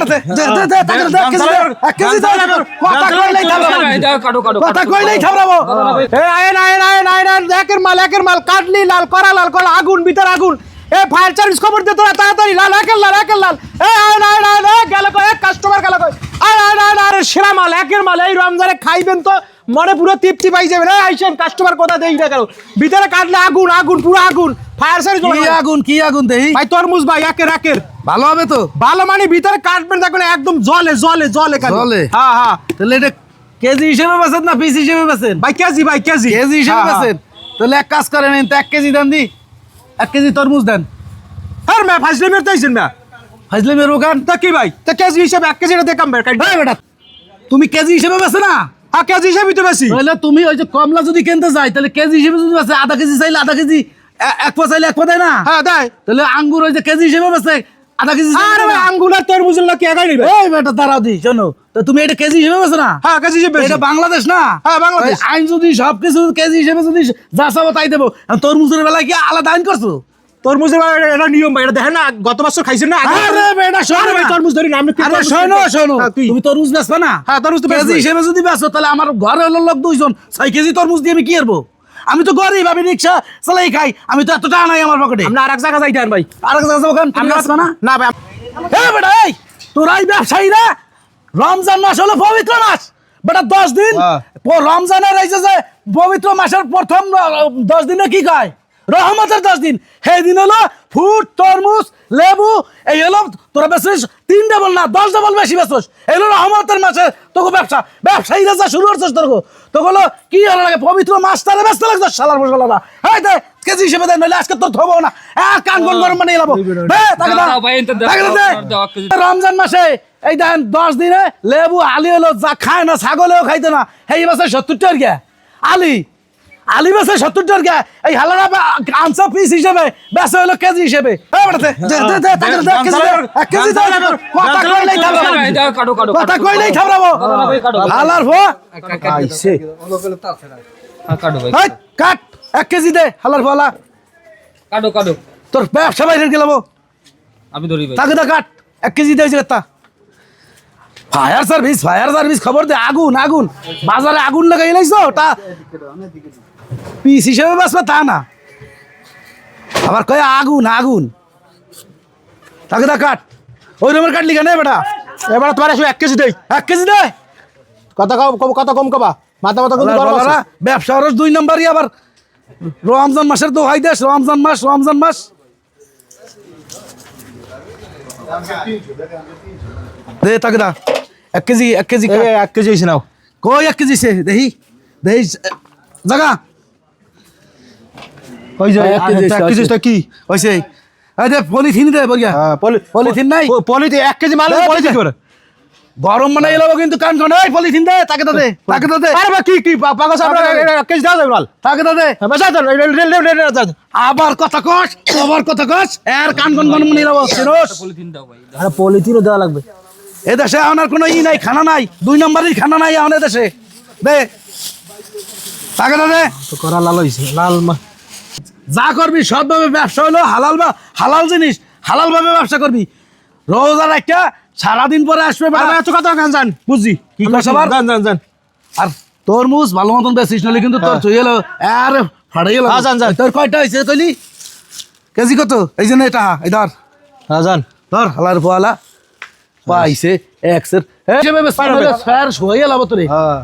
বেটাতে দে দে দে তাকে দে এক কেজি দে। এক কেজি দে কথা কইলেই থামরাবো। কথা কইলেই থামরাবো। এ আয়েন আয়েন আয়েন আয়েন আয়েন একের মাল একের মাল। কাটলি লাল করা লাল করা আগুন ভিতর আগুন। এ ফায়ার সার্ভিস খবর দে তোরা তাড়াতাড়ি। লাল একের লাল একের লাল। এ আয়েন আয়েন গেল কই এক কাস্টমার গেল কই আয় আয় আয় আয় সেরা মাল একের রমজানে খাইবেন তো মনে পুরো তৃপ্তি পাই যাবেন। এই আইসেন কাস্টমার কথা দেই না কেন? ভিতরে কাটলে আগুন আগুন পুরো আগুন। ফায়ার সার্ভিস কি আগুন কি আগুন দেহি ভাই তরমুজ ভাই একের একের। ভালো হবে তো? ভালো মানে ভিতরে কাটবেন দেখবেন একদম জলে জলে জলে। জলে? হ্যাঁ হ্যাঁ। তাহলে এটা কেজি হিসেবে বেছেন না পিস হিসেবে বেছেন ভাই কেজি ভাই কেজি। কেজি হিসেবে হ্যাঁ, হ্যাঁ। বেছেন তাহলে এক কাজ করেন তো এক কেজি দেন দি। এক কেজি তরমুজ দেন। আর মে ফাজলে মেরে তাইছেন না ফাজলে মেরো কান তা কি ভাই? তা কেজি হিসাবে এক কেজি দেখাম বেটা তুমি কেজি হিসেবে বেছে না? হ্যাঁ কেজি হিসাবে তো বেশি। তাহলে তুমি ওই যে কমলা যদি কিনতে যাই তাহলে কেজি হিসেবে যদি বেছে আধা কেজি চাইলে আধা কেজি এক পা চাইলে এক পা দেয় না? হ্যাঁ দেয়। তাহলে আঙ্গুর ওই যে কেজি হিসেবে বেছে আধা কেজি আরে ভাই না। আঙ্গুলার তরমুজের লাকি একাই নিবে? এই বেটা দাঁড়াও দি শোনো। তো তুমি এটা কেজি হিসেবে বেছে না? হ্যাঁ কেজি হিসেবে এটা বাংলাদেশ না? হ্যাঁ, বাংলাদেশ। আইন যদি সবকিছু কেজি হিসেবে যদি যা চাবো তাই দেবো। আর তরমুজের বেলায় কি আলাদা আইন করছ? তরমুজের এটা নিয়ম ভাই এটা দেখেন না গত বছর খাইছেন না? আগে- আরে বেটা শোনো ভাই, তরমুজ ধরি না আরে শোনো? শোনো। হ্যাঁ, কি? তুমি তরমুজ বেচবে না? হ্যাঁ, তরমুজ তো কেজি হিসেবে যদি বেচো তাহলে আমার ঘরে হলো লোক দুইজন ছয় কেজি তরমুজ দিয়ে আমি কি করব আমি তো গরিব আমি রিক্সা চালাই খাই। আমি তো এত টাকা নাই আমার পকেটে আর এক জায়গা যাইতেন ভাই। আর এক জায়গায় ওখান তুমি না? না ভাই বেটা এই ব্যবসায়ীরা রমজান মাস হলো পবিত্র মাস। বেটা দশ দিন হ্যাঁ। রমজানের এই যে পবিত্র মাসের প্রথম দশ দিনে কি কয়? রহমতের দশ দিন। সেই দিন হলো ফুট তরমুজ লেবু এই হলো তোরা বেছিস তিন ডাবল না দশ ডাবল বেশি বেচোস এই হলো রহমতের মাসে তোকে ব্যবসা। ব্যবসায়ীরা যা শুরু করছিস তোর তো হলো কি হলো লাগে পবিত্র মাস তাহলে ব্যস্ত লাগতো সালার বসলা হ্যাঁ দে কেজি হিসেবে দেয় নইলে আজকে তোর থবো না। এক কান গন গরম বানিয়ে লাবো। দে তাকে দাও দাও ভাই, এনতে দাও, তাকে দে। দাও, দাও, এক কেজি। রমজান মাসে এই দেখেন দশ দিনে লেবু আলি হলো যা খায় না ছাগলেও খাইতে না। এই মাসে সত্তর গিয়া। আলি আলি মাসে সত্তর গিয়া এই হালারা আনসা পিস হিসেবে বেচা হলো কেজি হিসেবে। দে, কথা কইলেই থামরাবো। হালার কাটো কাট এক কেজি দে হালার ভোলা কাটো কাটো। তোর ব্যবসা বাইরে গেলাম আমি ধরি ভাই। তাকে দে কাট এক কেজি দে তা ফায়ার সার্ভিস ফায়ার সার্ভিস খবর দে আগুন আগুন। বাজারে আগুন লাগাই লাইছো তা পিস হিসেবে বাঁচবে তা না। আবার কয় আগুন আগুন। তাকে দা কাট। ওই রকমের কাটলি কেন বেটা? এবার তোমার এক কেজি দেই। এক কেজি দে। কথা কম কথা কম কবা। মাথা মাথা কিন্তু ব্যবসা খরচ দুই নম্বরই আবার রমজান মাসের দোহাই দেশ রমজান মাস রমজান মাস। দে তাকে দা এক কেজি এক কেজি এক কেজি নাও। কই এক কেজি সে? দেহি দেহি জাগা। ওই যে এক কেজি এক কেজি আছে। তো কি? হইছে এই পলিথিন দে বলিয়া হ্যাঁ, পলি- পলিথিন নাই? প- পলিথি এক কেজি মাল দে, পলিথি দে। করে। গরম মানে এলো কিন্তু কান কান। এই পলিথিন দে তাকে দে তাকে দে আরে ভাই কি কি পাগল সাহেব এক কেজি দাও মাল। তাকে দে হ্যাঁ, বেচা রে- রে- রে- রে- রে- রে- আবার কথা কস আবার কথা কস এর কান কান গরম মানে এলো চিনোস পলিথিন দাও ভাই আরে পলিথিনও দেওয়া লাগবে। এ দেশে এখন কোনো ই নাই খানা নাই দুই নম্বরের খানা নাই এ দেশে। দে তাকে দে দে। তো করা লাল হয়েছে লাল মা- যা করবি সবভাবে ব্যবসা হলো হালাল বা হালাল জিনিস হালাল ভাবে ব্যবসা করবি। রোজার একটা সারাদিন পরে আসবে এত কথা জান? বুঝছি। কি জান জান জান। আর তরমুজ ভালো মতন বেচিস নাহলে কিন্তু তোর চুই এলো আর ফাড়ে গেল হ্যাঁ, যান, যান। তোর কয়টা হয়েছে কইলি? কেজি কত? এই জন্য এটা এই ধর। হ্যাঁ জান। ধর হালার পোয়ালা। পাইছে এক্সের হিসেবে স্যার শুয়ে গেল তোরে। হ্যাঁ।